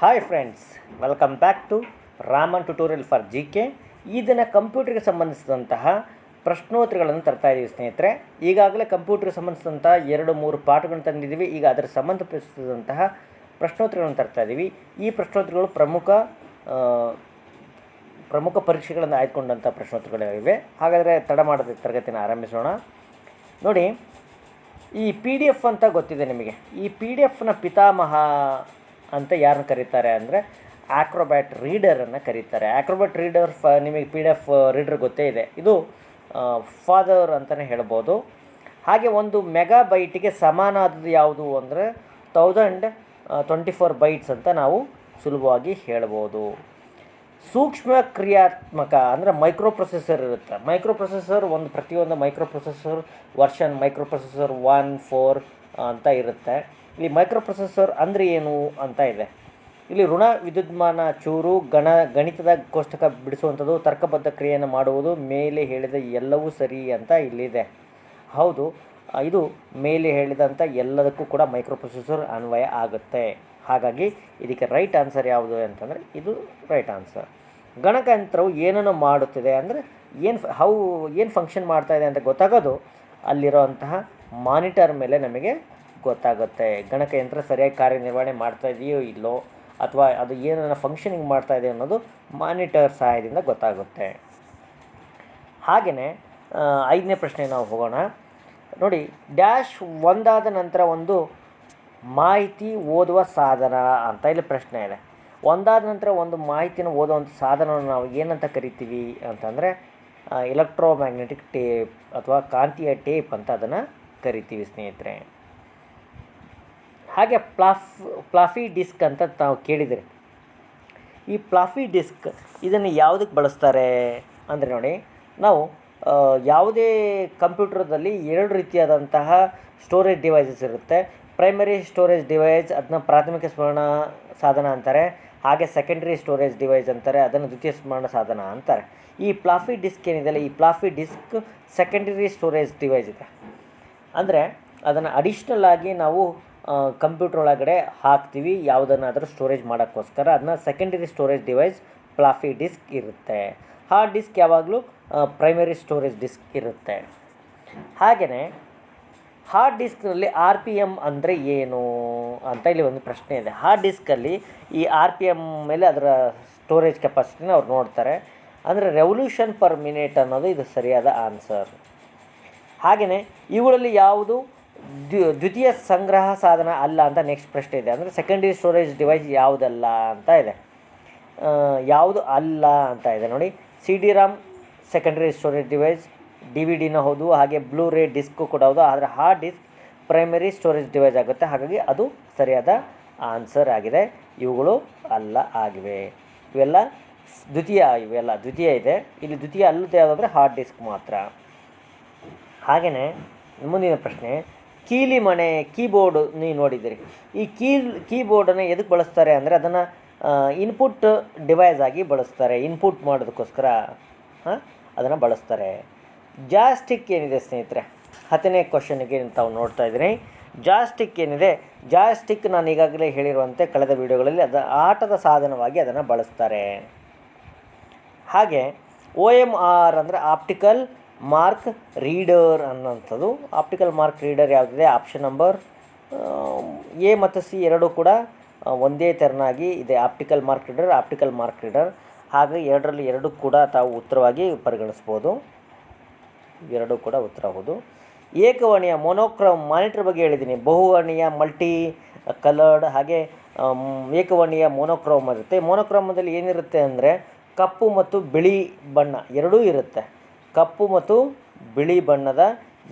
Hi friends welcome back to Raman tutorial for G K ಈ ದಿನ ಕಂಪ್ಯೂಟರ್ಗೆ ಸಂಬಂಧಿಸಿದಂತಹ ಪ್ರಶ್ನೋತ್ತರಗಳನ್ನು ತರ್ತಾ ಇದ್ದೀವಿ ಸ್ನೇಹಿತರೆ. ಈಗಾಗಲೇ ಕಂಪ್ಯೂಟರ್ಗೆ ಸಂಬಂಧಿಸಿದಂತಹ ಎರಡು ಮೂರು ಪಾಠಗಳನ್ನು ತಂದಿದ್ದೀವಿ. ಈಗ ಅದರ ಸಂಬಂಧಪಡಿಸಿದಂತಹ ಪ್ರಶ್ನೋತ್ತರಗಳನ್ನು ತರ್ತಾ ಇದ್ದೀವಿ ಈ ಪ್ರಶ್ನೋತ್ತರಗಳು ಪ್ರಮುಖ ಪ್ರಮುಖ ಪರೀಕ್ಷೆಗಳನ್ನು ಆಯ್ದುಕೊಂಡಂಥ ಪ್ರಶ್ನೋತ್ತರಗಳಿವೆ. ಹಾಗಾದರೆ ತಡ ಮಾಡದ ತರಗತಿನ ಆರಂಭಿಸೋಣ. ನೋಡಿ, ಈ ಪಿ ಡಿ ಎಫ್ ಅಂತ ಗೊತ್ತಿದೆ ನಿಮಗೆ. ಈ ಪಿ ಡಿ ಎಫ್ನ ಪಿತಾಮಹ ಅಂತ ಯಾರನ್ನ ಕರೀತಾರೆ ಅಂದರೆ ಆಕ್ರೋಬ್ಯಾಟ್ ರೀಡರನ್ನು ಕರೀತಾರೆ. ಆಕ್ರೋಬ್ಯಾಟ್ ರೀಡರ್ ಫ, ನಿಮಗೆ ಪಿ ಡಿ ಎಫ್ ರೀಡರ್ ಗೊತ್ತೇ ಇದೆ. ಇದು ಫಾದರ್ ಅಂತಲೇ ಹೇಳ್ಬೋದು. ಹಾಗೆ ಒಂದು ಮೆಗಾ ಬೈಟಿಗೆ ಸಮಾನಾದದ್ದು ಯಾವುದು ಅಂದರೆ ತೌಸಂಡ್ ಟ್ವೆಂಟಿ ಫೋರ್ ಬೈಟ್ಸ್ ಅಂತ ನಾವು ಸುಲಭವಾಗಿ ಹೇಳ್ಬೋದು. ಸೂಕ್ಷ್ಮ ಕ್ರಿಯಾತ್ಮಕ ಅಂದರೆ ಮೈಕ್ರೋ ಪ್ರೊಸೆಸರ್ ಇರುತ್ತೆ. ಮೈಕ್ರೋ ಪ್ರೊಸೆಸರ್ ಒಂದು, ಪ್ರತಿಯೊಂದು microprocessor version microprocessor one four ಅಂತ ಇರುತ್ತೆ. ಇಲ್ಲಿ ಮೈಕ್ರೋ ಪ್ರೊಸೆಸರ್ ಅಂದರೆ ಏನು ಅಂತ ಇದೆ. ಇಲ್ಲಿ ಋಣ ವಿದ್ಯುನ್ಮಾನ ಚೂರು ಗಣ ಗಣಿತದ ಕೋಷ್ಟಕ ಬಿಡಿಸುವಂಥದ್ದು, ತರ್ಕಬದ್ಧ ಕ್ರಿಯೆಯನ್ನು ಮಾಡುವುದು, ಮೇಲೆ ಹೇಳಿದ ಎಲ್ಲವೂ ಸರಿ ಅಂತ ಇಲ್ಲಿದೆ. ಹೌದು, ಇದು ಮೇಲೆ ಹೇಳಿದಂಥ ಎಲ್ಲದಕ್ಕೂ ಕೂಡ ಮೈಕ್ರೋ ಪ್ರೊಸೆಸರ್ ಅನ್ವಯ ಆಗುತ್ತೆ. ಹಾಗಾಗಿ ಇದಕ್ಕೆ ರೈಟ್ ಆನ್ಸರ್ ಯಾವುದು ಅಂತಂದರೆ ಇದು ರೈಟ್ ಆನ್ಸರ್ ಗಣಕಯಂತ್ರವು ಏನನ್ನು ಮಾಡುತ್ತಿದೆ ಅಂದರೆ ಏನು ಹೌ ಏನು ಫಂಕ್ಷನ್ ಮಾಡ್ತಾ ಇದೆ ಅಂತ ಗೊತ್ತಾಗೋದು ಅಲ್ಲಿರೋಂತಹ ಮಾನಿಟರ್ ಮೇಲೆ ನಮಗೆ ಗೊತ್ತಾಗುತ್ತೆ. ಗಣಕಯಂತ್ರ ಸರಿಯಾಗಿ ಕಾರ್ಯನಿರ್ವಹಣೆ ಮಾಡ್ತಾ ಇದೆಯೋ ಇಲ್ಲೋ, ಅಥವಾ ಅದು ಏನನ್ನ ಫಂಕ್ಷನಿಂಗ್ ಮಾಡ್ತಾ ಇದೆ ಅನ್ನೋದು ಮಾನಿಟರ್ ಸಹಾಯದಿಂದ ಗೊತ್ತಾಗುತ್ತೆ. ಹಾಗೆಯೇ ಐದನೇ ಪ್ರಶ್ನೆ ನಾವು ಹೋಗೋಣ. ನೋಡಿ ಡ್ಯಾಶ್ ಒಂದಾದ ನಂತರ ಒಂದು ಮಾಹಿತಿ ಓದುವ ಸಾಧನ ಅಂತ ಇಲ್ಲಿ ಪ್ರಶ್ನೆ ಇದೆ. ಒಂದಾದ ನಂತರ ಒಂದು ಮಾಹಿತಿನ ಓದುವಂಥ ಸಾಧನವನ್ನು ನಾವು ಏನಂತ ಕರಿತೀವಿ ಅಂತಂದರೆ ಎಲೆಕ್ಟ್ರೋಮ್ಯಾಗ್ನೆಟಿಕ್ ಟೇಪ್ ಅಥವಾ ಕಾಂತೀಯ ಟೇಪ್ ಅಂತ ಅದನ್ನು ಕರಿತೀವಿ ಸ್ನೇಹಿತರೆ. ಹಾಗೆ ಪ್ಲಾಫ್ ಪ್ಲಾಫಿ ಡಿಸ್ಕ್ ಅಂತ ತಾವು ಕೇಳಿದಿರಿ. ಈ ಪ್ಲಾಫಿ ಡಿಸ್ಕ್ ಇದನ್ನು ಯಾವುದಕ್ಕೆ ಬಳಸ್ತಾರೆ ಅಂದರೆ ನೋಡಿ, ನಾವು ಯಾವುದೇ ಕಂಪ್ಯೂಟರ್ದಲ್ಲಿ ಎರಡು ರೀತಿಯಾದಂತಹ ಸ್ಟೋರೇಜ್ ಡಿವೈಸಸ್ ಇರುತ್ತೆ. ಪ್ರೈಮರಿ ಸ್ಟೋರೇಜ್ ಡಿವೈಸ್, ಅದನ್ನ ಪ್ರಾಥಮಿಕ ಸ್ಮರಣ ಸಾಧನ ಅಂತಾರೆ. ಹಾಗೆ ಸೆಕೆಂಡರಿ ಸ್ಟೋರೇಜ್ ಡಿವೈಸ್ ಅಂತಾರೆ, ಅದನ್ನು ದ್ವಿತೀಯ ಸ್ಮರಣ ಸಾಧನ ಅಂತಾರೆ. ಈ ಪ್ಲಾಫಿ ಡಿಸ್ಕ್ ಏನಿದೆ ಈ floppy disk secondary storage device ಇದೆ. ಅಂದರೆ ಅದನ್ನು ಅಡಿಷ್ನಲ್ ಆಗಿ ನಾವು ಕಂಪ್ಯೂಟರ್ ಒಳಗಡೆ ಹಾಕ್ತೀವಿ, ಯಾವುದನ್ನಾದರೂ ಸ್ಟೋರೇಜ್ ಮಾಡೋಕ್ಕೋಸ್ಕರ. ಅದನ್ನ secondary storage device floppy disk ಇರುತ್ತೆ. ಹಾರ್ಡ್ ಡಿಸ್ಕ್ ಯಾವಾಗಲೂ ಪ್ರೈಮರಿ ಸ್ಟೋರೇಜ್ ಡಿಸ್ಕ್ ಇರುತ್ತೆ. ಹಾಗೆಯೇ ಹಾರ್ಡ್ ಡಿಸ್ಕ್ನಲ್ಲಿ ಆರ್ ಪಿ ಎಂ ಅಂದರೆ ಏನು ಅಂತ ಇಲ್ಲಿ ಒಂದು ಪ್ರಶ್ನೆ ಇದೆ. ಹಾರ್ಡ್ ಡಿಸ್ಕಲ್ಲಿ ಈ ಆರ್ ಪಿ ಎಂ ಮೇಲೆ ಅದರ ಸ್ಟೋರೇಜ್ ಕೆಪಾಸಿಟಿನ ಅವ್ರು ನೋಡ್ತಾರೆ. ಅಂದರೆ ರೆವಲ್ಯೂಷನ್ ಪರ್ ಮಿನಿಟ್ ಅನ್ನೋದು ಇದು ಸರಿಯಾದ ಆನ್ಸರ್ ಹಾಗೆಯೇ ಇವುಗಳಲ್ಲಿ ಯಾವುದು? ದ್ವಿತೀಯ ಸಂಗ್ರಹ ಸಾಧನ ಅಲ್ಲ ಅಂತ ನೆಕ್ಸ್ಟ್ ಪ್ರಶ್ನೆ ಇದೆ. ಅಂದರೆ ಸೆಕೆಂಡರಿ ಸ್ಟೋರೇಜ್ ಡಿವೈಸ್ ಯಾವುದಲ್ಲ ಅಂತ ಇದೆ. ಯಾವುದು ಅಲ್ಲ ಅಂತ ಇದೆ ನೋಡಿ. C D ROM secondary storage device D V ಡಿನ ಹೌದು, ಹಾಗೆ ಬ್ಲೂ ರೇ ಡಿಸ್ಕು ಕೂಡ ಹೌದು, ಆದರೆ hard disk primary storage device ಆಗುತ್ತೆ. ಹಾಗಾಗಿ ಅದು ಸರಿಯಾದ ಆನ್ಸರ್ ಆಗಿದೆ. ಇವುಗಳು ಅಲ್ಲ ಆಗಿವೆ. ಇವೆಲ್ಲ ದ್ವಿತೀಯ ಇವೆಲ್ಲ ದ್ವಿತೀಯ ಇದೆ. ಇಲ್ಲಿ ದ್ವಿತೀಯ ಅಲ್ಲದೆ ಯಾವುದಾದ್ರೆ ಹಾರ್ಡ್ ಡಿಸ್ಕ್ ಮಾತ್ರ. ಹಾಗೆಯೇ ಮುಂದಿನ ಪ್ರಶ್ನೆ. ಕೀಲಿ ಮಣೆ, ಕೀಬೋರ್ಡ್ ನೀವು ನೋಡಿದ್ದೀರಿ. ಈ ಕೀಲ್ ಕೀಬೋರ್ಡನ್ನು ಎದಕ್ಕೆ ಬಳಸ್ತಾರೆ ಅಂದರೆ ಅದನ್ನು ಇನ್ಪುಟ್ ಡಿವೈಸ್ ಆಗಿ ಬಳಸ್ತಾರೆ. ಇನ್ಪುಟ್ ಮಾಡೋದಕ್ಕೋಸ್ಕರ ಅದನ್ನು ಬಳಸ್ತಾರೆ. ಜಾಸ್ಟಿಕ್ ಏನಿದೆ ಸ್ನೇಹಿತರೆ? ಹತ್ತನೇ ಕ್ವಶನ್ಗೆ ತಾವು ನೋಡ್ತಾ ಇದ್ದೀನಿ ಜಾಸ್ಟಿಕ್ ಏನಿದೆ? ಜಾಸ್ಟಿಕ್ ನಾನು ಈಗಾಗಲೇ ಹೇಳಿರುವಂತೆ ಕಳೆದ ವಿಡಿಯೋಗಳಲ್ಲಿ ಅದು, ಆಟದ ಸಾಧನವಾಗಿ ಅದನ್ನು ಬಳಸ್ತಾರೆ. ಹಾಗೆ ಒ ಎಂ ಆರ್ ಅಂದರೆ ಆಪ್ಟಿಕಲ್ ಮಾರ್ಕ್ ರೀಡರ್ ಅನ್ನೋಂಥದ್ದು ಆಪ್ಟಿಕಲ್ ಮಾರ್ಕ್ ರೀಡರ್ ಯಾವುದಿದೆ? ಆಪ್ಷನ್ ನಂಬರ್ ಎ ಮತ್ತು ಸಿ ಎರಡೂ ಕೂಡ ಒಂದೇ ತೆರನಾಗಿ ಇದೆ. Optical mark reader, optical mark reader. ಹಾಗೆ ಎರಡರಲ್ಲಿ ಎರಡು ಕೂಡ ತಾವು ಉತ್ತರವಾಗಿ ಪರಿಗಣಿಸ್ಬೋದು. ಎರಡೂ ಕೂಡ ಉತ್ತರ ಹೌದು. ಏಕವರ್ಣೀಯ ಮೊನೋಕ್ರೋಮ್ ಮಾನಿಟರ್ ಬಗ್ಗೆ ಹೇಳಿದ್ದೀನಿ. ಬಹುವರ್ಣೀಯ, ಮಲ್ಟಿ ಕಲರ್ಡ್, ಹಾಗೆ ಏಕವರ್ಣೀಯ ಮೊನೋಕ್ರೋಮ್ ಇರುತ್ತೆ. ಮೊನೋಕ್ರೋಮದಲ್ಲಿ ಏನಿರುತ್ತೆ ಅಂದರೆ ಕಪ್ಪು ಮತ್ತು ಬಿಳಿ ಬಣ್ಣ ಎರಡೂ ಇರುತ್ತೆ. ಕಪ್ಪು ಮತ್ತು ಬಿಳಿ ಬಣ್ಣದ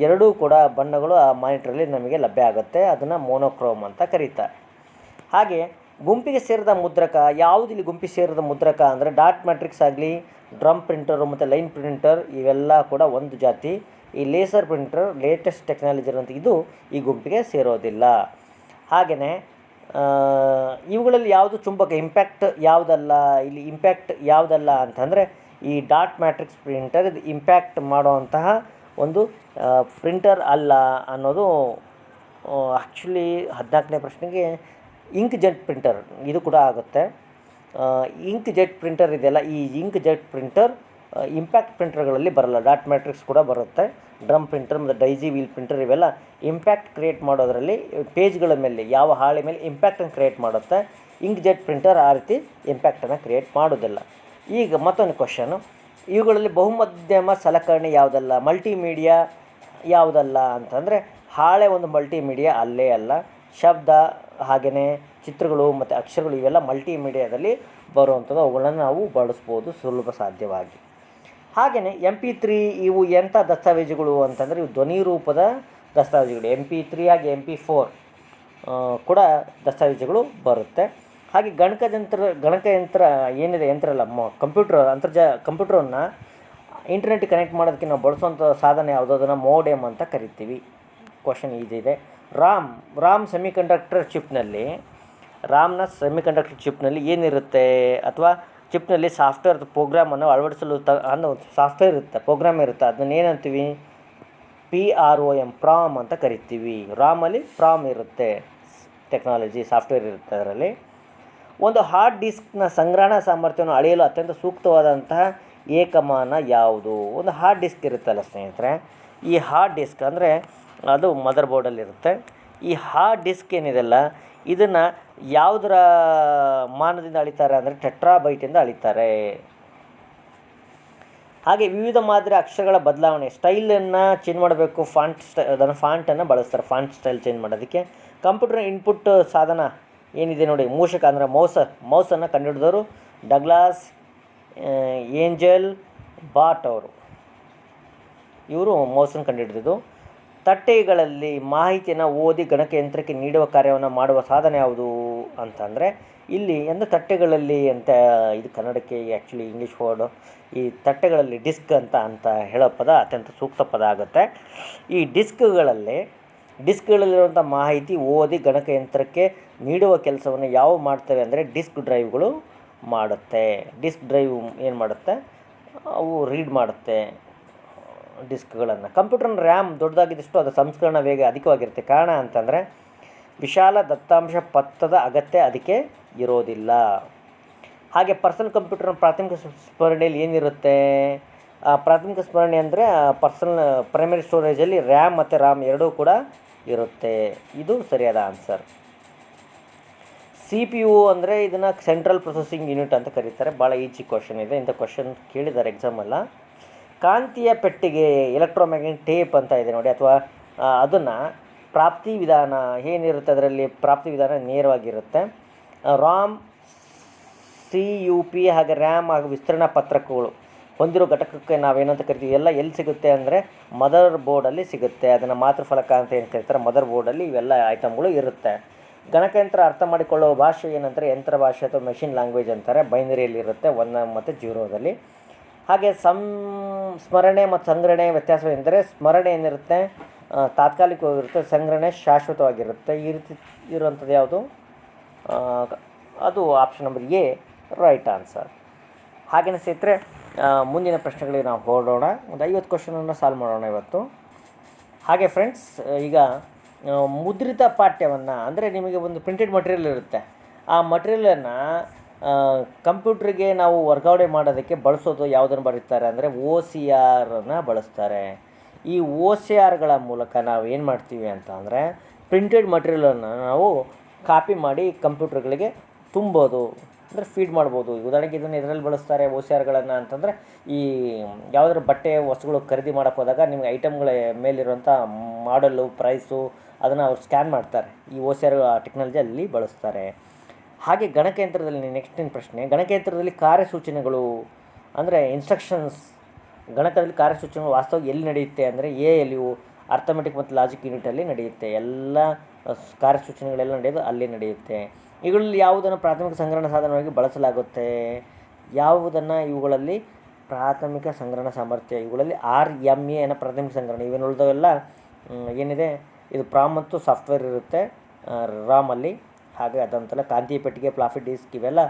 ಎರಡೂ ಕೂಡ ಬಣ್ಣಗಳು ಆ ಮಾನಿಟ್ರಲ್ಲಿ ನಮಗೆ ಲಭ್ಯ ಆಗುತ್ತೆ. ಅದನ್ನು ಮೋನೋಕ್ರೋಮ್ ಅಂತ ಕರೀತಾರೆ. ಹಾಗೆ ಗುಂಪಿಗೆ ಸೇರಿದ ಮುದ್ರಕ ಯಾವುದು ಇಲ್ಲಿ ಗುಂಪಿಗೆ ಸೇರಿದ ಮುದ್ರಕ ಅಂದರೆ ಡಾಟ್ ಮ್ಯಾಟ್ರಿಕ್ಸ್ ಆಗಲಿ ಡ್ರಮ್ ಪ್ರಿಂಟರು ಮತ್ತು ಲೈನ್ ಪ್ರಿಂಟರ್ ಇವೆಲ್ಲ ಕೂಡ ಒಂದು ಜಾತಿ. ಈ ಲೇಸರ್ ಪ್ರಿಂಟರ್ ಲೇಟೆಸ್ಟ್ ಟೆಕ್ನಾಲಜಿ ಇರುವಂಥ ಇದು ಈ ಗುಂಪಿಗೆ ಸೇರೋದಿಲ್ಲ. ಹಾಗೆಯೇ ಇವುಗಳಲ್ಲಿ ಯಾವುದು ಚುಂಬಕ ಇಂಪ್ಯಾಕ್ಟ್ ಯಾವುದಲ್ಲ, ಇಲ್ಲಿ ಇಂಪ್ಯಾಕ್ಟ್ ಯಾವುದಲ್ಲ ಅಂತಂದರೆ ಈ ಡಾಟ್ ಮ್ಯಾಟ್ರಿಕ್ಸ್ ಪ್ರಿಂಟರ್ ಇದು ಇಂಪ್ಯಾಕ್ಟ್ ಮಾಡುವಂತಹ ಒಂದು ಪ್ರಿಂಟರ್ ಅಲ್ಲ ಅನ್ನೋದು ಆ್ಯಕ್ಚುಲಿ ಹದಿನಾಲ್ಕನೇ ಪ್ರಶ್ನೆಗೆ ಇಂಕ್ ಜೆಟ್ ಪ್ರಿಂಟರ್ ಇದು ಕೂಡ ಆಗುತ್ತೆ. ಇಂಕ್ ಜೆಟ್ ಪ್ರಿಂಟರ್ ಇದೆಯಲ್ಲ, ಈ ಇಂಕ್ ಜೆಟ್ ಪ್ರಿಂಟರ್ ಇಂಪ್ಯಾಕ್ಟ್ ಪ್ರಿಂಟರ್ಗಳಲ್ಲಿ ಬರಲ್ಲ. ಡಾಟ್ ಮ್ಯಾಟ್ರಿಕ್ಸ್ ಕೂಡ ಬರುತ್ತೆ. ಡ್ರಮ್ ಪ್ರಿಂಟರ್ ಮತ್ತು ಡೈಜಿ ವೀಲ್ ಪ್ರಿಂಟರ್ ಇವೆಲ್ಲ ಇಂಪ್ಯಾಕ್ಟ್ ಕ್ರಿಯೇಟ್ ಮಾಡೋದರಲ್ಲಿ ಪೇಜ್ಗಳ ಮೇಲೆ, ಯಾವ ಹಾಳೆ ಮೇಲೆ ಇಂಪ್ಯಾಕ್ಟನ್ನು ಕ್ರಿಯೇಟ್ ಮಾಡುತ್ತೆ. ಇಂಕ್ ಜೆಟ್ ಪ್ರಿಂಟರ್ ಆ ರೀತಿ ಇಂಪ್ಯಾಕ್ಟನ್ನು ಕ್ರಿಯೇಟ್ ಮಾಡೋದಿಲ್ಲ ಈಗ ಮತ್ತೊಂದು ಕ್ವಶನು ಇವುಗಳಲ್ಲಿ ಬಹುಮಧ್ಯಮ ಸಲಕರಣೆ ಯಾವುದಲ್ಲ? ಮಲ್ಟಿಮೀಡಿಯಾ ಯಾವುದಲ್ಲ ಅಂತಂದರೆ ಹಾಳೆ ಒಂದು ಮಲ್ಟಿಮೀಡಿಯಾ ಅಲ್ಲೇ ಅಲ್ಲ. ಶಬ್ದ ಹಾಗೆಯೇ ಚಿತ್ರಗಳು ಮತ್ತು ಅಕ್ಷರಗಳು ಇವೆಲ್ಲ ಮಲ್ಟಿಮೀಡಿಯಾದಲ್ಲಿ ಬರುವಂಥದ್ದು. ಅವುಗಳನ್ನು ನಾವು ಬಳಸ್ಬೋದು ಸುಲಭ ಸಾಧ್ಯವಾಗಿ. ಹಾಗೆಯೇ ಎಂ ಪಿ ತ್ರೀ ಇವು ಎಂಥ ದಸ್ತಾವೇಜುಗಳು ಅಂತಂದರೆ ಇವು ಧ್ವನಿ ರೂಪದ ದಸ್ತಾವೇಜುಗಳು. ಎಂ ಪಿ ತ್ರೀ ಹಾಗೆ ಎಂ ಪಿ ಫೋರ್ ಕೂಡ ದಸ್ತಾವೇಜುಗಳು ಬರುತ್ತೆ. ಹಾಗೆ ಗಣಕಯಂತ್ರ ಗಣಕಯಂತ್ರ ಏನಿದೆ ಯಂತ್ರ ಅಲ್ಲ ಮೊ, ಕಂಪ್ಯೂಟ್ರ್, ಅಂತರ್ಜಾ, ಕಂಪ್ಯೂಟ್ರನ್ನು ಇಂಟರ್ನೆಟ್ ಕನೆಕ್ಟ್ ಮಾಡೋದಕ್ಕೆ ನಾವು ಬಳಸುವಂಥ ಸಾಧನ ಯಾವುದು? ಅದನ್ನು ಮೋಡೆಮ್ ಅಂತ ಕರಿತೀವಿ. ಕ್ವಶನ್ ಇದೆ. ರಾಮ್ ರಾಮ್ ಸೆಮಿಕಂಡಕ್ಟರ್ ಚಿಪ್ನಲ್ಲಿ ರಾಮ್ನ ಸೆಮಿಕಂಡಕ್ಟರ್ ಚಿಪ್ನಲ್ಲಿ ಏನಿರುತ್ತೆ? ಅಥವಾ ಚಿಪ್ನಲ್ಲಿ ಸಾಫ್ಟ್ವೇರ್ ಪ್ರೋಗ್ರಾಮನ್ನು ಅಳವಡಿಸಲು ತ, ಅನ್ನೋ ಸಾಫ್ಟ್ವೇರ್ ಇರುತ್ತೆ ಪ್ರೋಗ್ರಾಮ್ ಇರುತ್ತೆ. ಅದನ್ನ ಏನಂತೀವಿ? P R O M PROM ಅಂತ ಕರಿತೀವಿ. ರಾಮಲ್ಲಿ ಪ್ರಾಮ್ ಇರುತ್ತೆ. ಟೆಕ್ನಾಲಜಿ ಸಾಫ್ಟ್ವೇರ್ ಇರುತ್ತೆ ಅದರಲ್ಲಿ. ಒಂದು ಹಾರ್ಡ್ ಡಿಸ್ಕ್ನ ಸಂಗ್ರಹಣಾ ಸಾಮರ್ಥ್ಯವನ್ನು ಅಳೆಯಲು ಅತ್ಯಂತ ಸೂಕ್ತವಾದಂತಹ ಏಕಮಾನ ಯಾವುದು? ಒಂದು ಹಾರ್ಡ್ ಡಿಸ್ಕ್ ಇರುತ್ತಲ್ಲ ಸ್ನೇಹಿತರೆ, ಈ ಹಾರ್ಡ್ ಡಿಸ್ಕ್ ಅಂದರೆ ಅದು ಮದರ್ ಬೋರ್ಡಲ್ಲಿರುತ್ತೆ ಈ ಹಾರ್ಡ್ ಡಿಸ್ಕ್ ಏನಿದೆಲ್ಲ ಇದನ್ನು ಯಾವುದರ ಮಾನದಿಂದ ಅಳಿತಾರೆ ಅಂದರೆ ಟೆಟ್ರಾಬೈಟಿಂದ ಅಳಿತಾರೆ. ಹಾಗೆ ವಿವಿಧ ಮಾದರಿ ಅಕ್ಷರಗಳ ಬದಲಾವಣೆ ಸ್ಟೈಲನ್ನು ಚೇಂಜ್ ಮಾಡಬೇಕು ಫಾಂಟ್ ಸ್ಟೈ ಅದನ್ನು ಫಾಂಟನ್ನು ಬಳಸ್ತಾರೆ ಫಾಂಟ್ ಸ್ಟೈಲ್ ಚೇಂಜ್ ಮಾಡೋದಕ್ಕೆ. ಕಂಪ್ಯೂಟರ್ ಇನ್ಪುಟ್ ಸಾಧನ ಏನಿದೆ ನೋಡಿ, ಮೂಷಕ ಅಂದರೆ ಮೌಸ, ಮೌಸನ್ನು ಕಂಡುಹಿಡಿದವರು ಡಗ್ಲಾಸ್ ಏಂಜಲ್, ಬಾಟ್ ಅವರು. ಇವರು ಮೌಸನ್ನು ಕಂಡುಹಿಡಿದಿದ್ದು. ತಟ್ಟೆಗಳಲ್ಲಿ ಮಾಹಿತಿಯನ್ನು ಓದಿ ಗಣಕಯಂತ್ರಕ್ಕೆ ನೀಡುವ ಕಾರ್ಯವನ್ನು ಮಾಡುವ ಸಾಧನ ಯಾವುದು ಅಂತಂದರೆ, ಇಲ್ಲಿ ಅಂದರೆ ತಟ್ಟೆಗಳಲ್ಲಿ ಅಂತ, ಇದು ಕನ್ನಡಕ್ಕೆ ಆ್ಯಕ್ಚುಲಿ ಇಂಗ್ಲೀಷ್ ವರ್ಡ್ ಈ ತಟ್ಟೆಗಳಲ್ಲಿ ಡಿಸ್ಕ್ ಅಂತ ಅಂತ ಹೇಳೋ ಪದ ಅತ್ಯಂತ ಸೂಕ್ತ ಪದ ಆಗುತ್ತೆ. ಈ ಡಿಸ್ಕ್ಗಳಲ್ಲಿ ಡಿಸ್ಕ್ಗಳಲ್ಲಿರುವಂಥ ಮಾಹಿತಿ ಓದಿ ಗಣಕಯಂತ್ರಕ್ಕೆ ನೀಡುವ ಕೆಲಸವನ್ನು ಯಾವ ಮಾಡ್ತವೆ ಅಂದರೆ ಡಿಸ್ಕ್ ಡ್ರೈವ್ಗಳು ಮಾಡುತ್ತೆ. ಡಿಸ್ಕ್ ಡ್ರೈವ್ ಏನು ಮಾಡುತ್ತೆ? ಅವು ರೀಡ್ ಮಾಡುತ್ತೆ ಡಿಸ್ಕ್ಗಳನ್ನು. ಕಂಪ್ಯೂಟರ್ನ ರ್ಯಾಮ್ ದೊಡ್ಡದಾಗಿದ್ದಷ್ಟು ಅದರ ಸಂಸ್ಕರಣ ವೇಗ ಅಧಿಕವಾಗಿರುತ್ತೆ. ಕಾರಣ ಅಂತಂದರೆ ವಿಶಾಲ ದತ್ತಾಂಶ ಪತ್ತದ ಅಗತ್ಯ ಅದಕ್ಕೆ ಇರೋದಿಲ್ಲ. ಹಾಗೆ ಪರ್ಸನಲ್ ಕಂಪ್ಯೂಟರ್ನ ಪ್ರಾಥಮಿಕ ಸ್ಮರಣೆಯಲ್ಲಿ ಏನಿರುತ್ತೆ? ಪ್ರಾಥಮಿಕ ಸ್ಮರಣೆ ಅಂದರೆ ಪರ್ಸನಲ್, ಪ್ರೈಮರಿ ಸ್ಟೋರೇಜಲ್ಲಿ ರ್ಯಾಮ್ ಮತ್ತು ರಾಮ್ ಎರಡೂ ಕೂಡ ಇರುತ್ತೆ. ಇದು ಸರಿಯಾದ ಆನ್ಸರ್. ಸಿ ಪಿ ಯು ಅಂದರೆ ಇದನ್ನು ಸೆಂಟ್ರಲ್ ಪ್ರೊಸೆಸಿಂಗ್ ಯೂನಿಟ್ ಅಂತ ಕರೀತಾರೆ. ಭಾಳ ಈಜಿ ಕ್ವಶನ್ ಇದೆ. ಇಂಥ ಕ್ವಶನ್ ಕೇಳಿದ್ದಾರೆ ಎಕ್ಸಾಮಲ್ಲ ಕಾಂತೀಯ ಪೆಟ್ಟಿಗೆ ಎಲೆಕ್ಟ್ರೋಮ್ಯಾಗ್ನೆಟ್ ಟೇಪ್ ಅಂತ ಇದೆ ನೋಡಿ. ಅಥವಾ ಅದನ್ನು ಪ್ರಾಪ್ತಿ ವಿಧಾನ, ಏನಿರುತ್ತೆ ಅದರಲ್ಲಿ ಪ್ರಾಪ್ತಿ ವಿಧಾನ ನೇರವಾಗಿರುತ್ತೆ. ರಾಮ್ ಸಿ ಯು ಪಿ ಹಾಗೆ ರ್ಯಾಮ್ ಹಾಗೂ ವಿಸ್ತರಣಾ ಪತ್ರಕಗಳು. ಹೊಂದಿರೋ ಘಟಕಕ್ಕೆ ನಾವೇನಂತ ಕರಿತೀವಿ? ಎಲ್ಲ ಎಲ್ಲಿ ಸಿಗುತ್ತೆ ಅಂದರೆ ಮದರ್ ಬೋರ್ಡಲ್ಲಿ ಸಿಗುತ್ತೆ. ಅದನ್ನು ಮಾತೃಫಲಕ ಅಂತ ಏನು ಕರೀತಾರೆ? ಮದರ್ ಬೋರ್ಡಲ್ಲಿ ಇವೆಲ್ಲ ಐಟಮ್ಗಳು ಇರುತ್ತೆ. ಗಣಕಯಂತ್ರ ಅರ್ಥ ಮಾಡಿಕೊಳ್ಳುವ ಭಾಷೆ ಏನಂದರೆ ಯಂತ್ರ ಭಾಷೆ ಅಥವಾ ಮೆಷಿನ್ ಲ್ಯಾಂಗ್ವೇಜ್ ಅಂತಾರೆ. ಬೈನರಿಯಲ್ಲಿ ಇರುತ್ತೆ ಒನ್ ಮತ್ತು ಜೀರೋದಲ್ಲಿ ಹಾಗೆ ಸಂ ಸ್ಮರಣೆ ಮತ್ತು ಸಂಗ್ರಹಣೆ ವ್ಯತ್ಯಾಸವೆಂದರೆ ಸ್ಮರಣೆ ಏನಿರುತ್ತೆ? ತಾತ್ಕಾಲಿಕವಾಗಿರುತ್ತೆ ಸಂಗ್ರಹಣೆ ಶಾಶ್ವತವಾಗಿರುತ್ತೆ. ಈ ರೀತಿ ಇರುವಂಥದ್ದು ಯಾವುದು? ಅದು option number A right answer ಆ, ಮುಂದಿನ ಪ್ರಶ್ನೆಗಳಿಗೆ ನಾವು ಹೊರಡೋಣ ಒಂದು ಐವತ್ತು ಕ್ವಶನನ್ನು ಸಾಲ್ವ್ ಮಾಡೋಣ ಇವತ್ತು. ಹಾಗೆ ಫ್ರೆಂಡ್ಸ್ ಈಗ ಮುದ್ರಿತ ಪಾಠ್ಯವನ್ನು, ಅಂದರೆ ನಿಮಗೆ ಒಂದು ಪ್ರಿಂಟೆಡ್ ಮಟೀರಿಯಲ್ ಇರುತ್ತೆ. ಆ ಮಟೀರಿಯಲನ್ನು ಕಂಪ್ಯೂಟ್ರಿಗೆ ನಾವು ವರ್ಗಾವಣೆ ಮಾಡೋದಕ್ಕೆ ಬಳಸೋದು ಯಾವುದನ್ನು ಬರೀತಾರೆ ಅಂದರೆ ಓ ಸಿ ಆರನ್ನು ಬಳಸ್ತಾರೆ. ಈ ಓ ಸಿ ಆರ್ಗಳ ಮೂಲಕ ನಾವು ಏನು ಮಾಡ್ತೀವಿ ಅಂತ ಅಂದರೆ ಪ್ರಿಂಟೆಡ್ ಮಟೀರಿಯಲನ್ನು ನಾವು ಕಾಪಿ ಮಾಡಿ ಕಂಪ್ಯೂಟ್ರ್ಗಳಿಗೆ ತುಂಬೋದು. ಅಂದರೆ ಫೀಡ್ ಮಾಡ್ಬೋದು. ಉದಾಹರಣೆಗೆ ಇದನ್ನು ಇದರಲ್ಲಿ ಬಳಸ್ತಾರೆ ಓ ಸಿ ಆರ್ಗಳನ್ನು ಅಂತಂದರೆ ಈ ಯಾವುದಾದ್ರು ಬಟ್ಟೆ ವಸ್ತುಗಳು ಖರೀದಿ ಮಾಡೋಕ್ಕೆ ಹೋದಾಗ ನಿಮಗೆ ಐಟಮ್ಗಳ ಮೇಲಿರುವಂಥ ಮಾಡಲು ಪ್ರೈಸು ಅದನ್ನು ಅವ್ರು ಸ್ಕ್ಯಾನ್ ಮಾಡ್ತಾರೆ. ಈ ಓ ಸಿ ಆರ್ ಟೆಕ್ನಾಲಜಿ ಅಲ್ಲಿ ಬಳಸ್ತಾರೆ. ಹಾಗೆ ಗಣಕಯಂತ್ರದಲ್ಲಿ ನೆಕ್ಸ್ಟ್ ಪ್ರಶ್ನೆ ಗಣಕಯಂತ್ರದಲ್ಲಿ ಕಾರ್ಯಸೂಚನೆಗಳು ಅಂದರೆ ಇನ್ಸ್ಟ್ರಕ್ಷನ್ಸ್ ಗಣಕದಲ್ಲಿ ಕಾರ್ಯಸೂಚನೆಗಳು ವಾಸ್ತವ ಎಲ್ಲಿ ನಡೆಯುತ್ತೆ ಅಂದರೆ A L U arithmetic and logic ಯೂನಿಟಲ್ಲಿ ನಡೆಯುತ್ತೆ. ಎಲ್ಲ ಕಾರ್ಯಸೂಚನೆಗಳೆಲ್ಲ ನಡೆಯೋದು ಅಲ್ಲಿ ನಡೆಯುತ್ತೆ. ಇವುಗಳಲ್ಲಿ ಯಾವುದನ್ನು ಪ್ರಾಥಮಿಕ ಸಂಗ್ರಹಣ ಸಾಧನವಾಗಿ ಬಳಸಲಾಗುತ್ತೆ? ಯಾವುದನ್ನು ಇವುಗಳಲ್ಲಿ ಪ್ರಾಥಮಿಕ ಸಂಗ್ರಹಣ ಸಾಮರ್ಥ್ಯ, ಇವುಗಳಲ್ಲಿ ಆರ್ ಎಂ ಎ ಪ್ರಾಥಮಿಕ ಸಂಗ್ರಹಣ, ಇವೇನು ಉಳಿದವೆಲ್ಲ ಏನಿದೆ? ಇದು ಪ್ರಾಮ್ ಮತ್ತು ಸಾಫ್ಟ್ವೇರ್ ಇರುತ್ತೆ. ರಾಮಲ್ಲಿ, ಹಾಗೆ ಅದಂತೆಲ್ಲ ಕಾಂತಿ ಪೆಟ್ಟಿಗೆ ಪ್ಲಾಫಿಟ್ ಡಿಸ್ಕ್ ಇವೆಲ್ಲ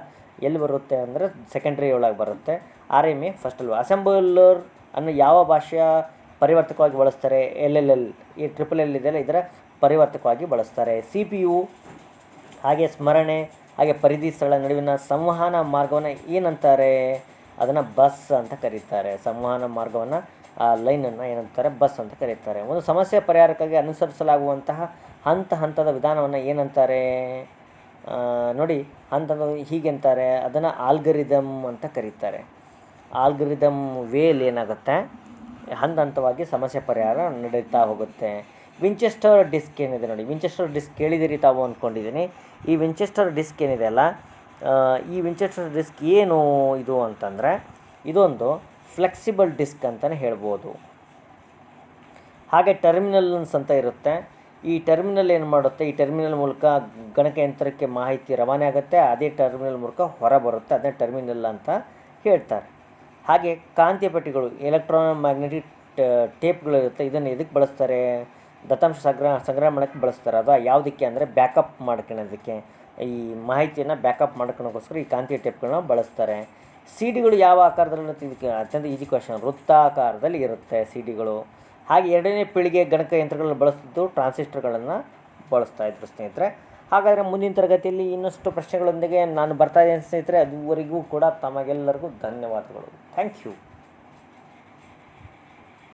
ಎಲ್ಲಿ ಬರುತ್ತೆ ಅಂದರೆ ಸೆಕೆಂಡ್ರಿ ಒಳಗೆ ಬರುತ್ತೆ. ಆರ್ ಎಂ ಎ ಫಸ್ಟಲ್ಲಿ ಅಸೆಂಬಲರ್ ಅನ್ನು ಯಾವ ಭಾಷೆಯ ಪರಿವರ್ತಕವಾಗಿ ಬಳಸ್ತಾರೆ, ಎಲ್ ಎಲ್ ಎಲ್, ಈ ಟ್ರಿಪಲ್ ಎಲ್ ಇದೆಯಲ್ಲ ಇದರ ಪರಿವರ್ತಕವಾಗಿ ಬಳಸ್ತಾರೆ. ಸಿ ಪಿ ಯು ಹಾಗೆ ಸ್ಮರಣೆ, ಹಾಗೆ ಪರಿಧಿ ಸ್ಥಳ ನಡುವಿನ ಸಂವಹನ ಮಾರ್ಗವನ್ನು ಏನಂತಾರೆ? ಅದನ್ನು ಬಸ್ ಅಂತ ಕರೀತಾರೆ. ಸಂವಹನ ಮಾರ್ಗವನ್ನು, ಆ ಲೈನನ್ನು ಏನಂತಾರೆ? ಬಸ್ ಅಂತ ಕರೀತಾರೆ. ಒಂದು ಸಮಸ್ಯೆ ಪರಿಹಾರಕ್ಕಾಗಿ ಅನುಸರಿಸಲಾಗುವಂತಹ ಹಂತ ಹಂತದ ವಿಧಾನವನ್ನು ಏನಂತಾರೆ? ನೋಡಿ ಹಂತ ಹೀಗೆ ಅಂತಾರೆ. ಅದನ್ನು ಆಲ್ಗರಿದಮ್ ಅಂತ ಕರೀತಾರೆ. ಆಲ್ಗರಿದಮ್ ವೇಲ್ ಏನಾಗುತ್ತೆ? ಹಂತ ಹಂತವಾಗಿ ಸಮಸ್ಯೆ ಪರಿಹಾರ ನಡೀತಾ ಹೋಗುತ್ತೆ. ವಿಂಚೆಸ್ಟರ್ ಡಿಸ್ಕ್ ಏನಿದೆ ನೋಡಿ, ವಿಂಚೆಸ್ಟರ್ ಡಿಸ್ಕ್ ಕೇಳಿದಿರಿ ತಾವು ಅಂದ್ಕೊಂಡಿದ್ದೀನಿ ಈ ವಿಂಚೆಸ್ಟರ್ ಡಿಸ್ಕ್ ಏನಿದೆ ಅಲ್ಲ ಈ ವಿಂಚೆಸ್ಟರ್ ಡಿಸ್ಕ್ ಏನು ಇದು ಅಂತಂದರೆ, ಇದೊಂದು ಫ್ಲೆಕ್ಸಿಬಲ್ ಡಿಸ್ಕ್ ಅಂತಲೇ ಹೇಳ್ಬೋದು. ಹಾಗೆ ಟರ್ಮಿನಲ್ಸ್ ಅಂತ ಇರುತ್ತೆ. ಈ ಟರ್ಮಿನಲ್ ಏನು ಮಾಡುತ್ತೆ, ಈ ಟರ್ಮಿನಲ್ ಮೂಲಕ ಗಣಕಯಂತ್ರಕ್ಕೆ ಮಾಹಿತಿ ರವಾನೆ ಆಗುತ್ತೆ, ಅದೇ ಟರ್ಮಿನಲ್ ಮೂಲಕ ಹೊರ ಬರುತ್ತೆ ಅದನ್ನೇ ಟರ್ಮಿನಲ್ ಅಂತ ಹೇಳ್ತಾರೆ. ಹಾಗೆ ಕಾಂತೀಯ ಪಟ್ಟಿಗಳು ಎಲೆಕ್ಟ್ರಾನ್ ಮ್ಯಾಗ್ನೆಟಿಕ್ ಟೇಪ್ಗಳಿರುತ್ತೆ ಇದನ್ನು ಎದಕ್ಕೆ ಬಳಸ್ತಾರೆ? ದತ್ತಾಂಶ ಸಂಗ್ರಹ ಸಂಗ್ರಹ ಮಾಡೋಕ್ಕೆ ಬಳಸ್ತಾರೆ. ಅದು ಯಾವುದಕ್ಕೆ ಅಂದರೆ ಬ್ಯಾಕಪ್ ಮಾಡ್ಕೊಳ್ಳೋದಕ್ಕೆ. ಈ ಮಾಹಿತಿಯನ್ನು ಬ್ಯಾಕಪ್ ಮಾಡ್ಕೊಳ್ಳೋಕ್ಕೋಸ್ಕರ ಈ ಕಾಂತೀಯ ಟೇಪ್ಗಳನ್ನ ಬಳಸ್ತಾರೆ. ಸಿ ಡಿಗಳು ಯಾವ ಆಕಾರದಲ್ಲಿ ಇದಕ್ಕೆ ಅತ್ಯಂತ ಈಜಿ ಕ್ವಶನ್ ವೃತ್ತಾಕಾರದಲ್ಲಿ ಇರುತ್ತೆ ಸಿ ಡಿಗಳು ಹಾಗೆ ಎರಡನೇ ಪೀಳಿಗೆ ಗಣಕಯಂತ್ರಗಳನ್ನು ಬಳಸ್ತಿದ್ದು ಟ್ರಾನ್ಸಿಸ್ಟರ್ಗಳನ್ನು ಬಳಸ್ತಾ ಇದ್ರು ಸ್ನೇಹಿತರೆ. ಹಾಗಾದರೆ ಮುಂದಿನ ತರಗತಿಯಲ್ಲಿ ಇನ್ನಷ್ಟು ಪ್ರಶ್ನೆಗಳೊಂದಿಗೆ ನಾನು ಬರ್ತಾ ಇದ್ದೇನೆ ಸ್ನೇಹಿತರೆ, ಅದುವರೆಗೂ ಕೂಡ ತಮಗೆಲ್ಲರಿಗೂ ಧನ್ಯವಾದಗಳು. Thank you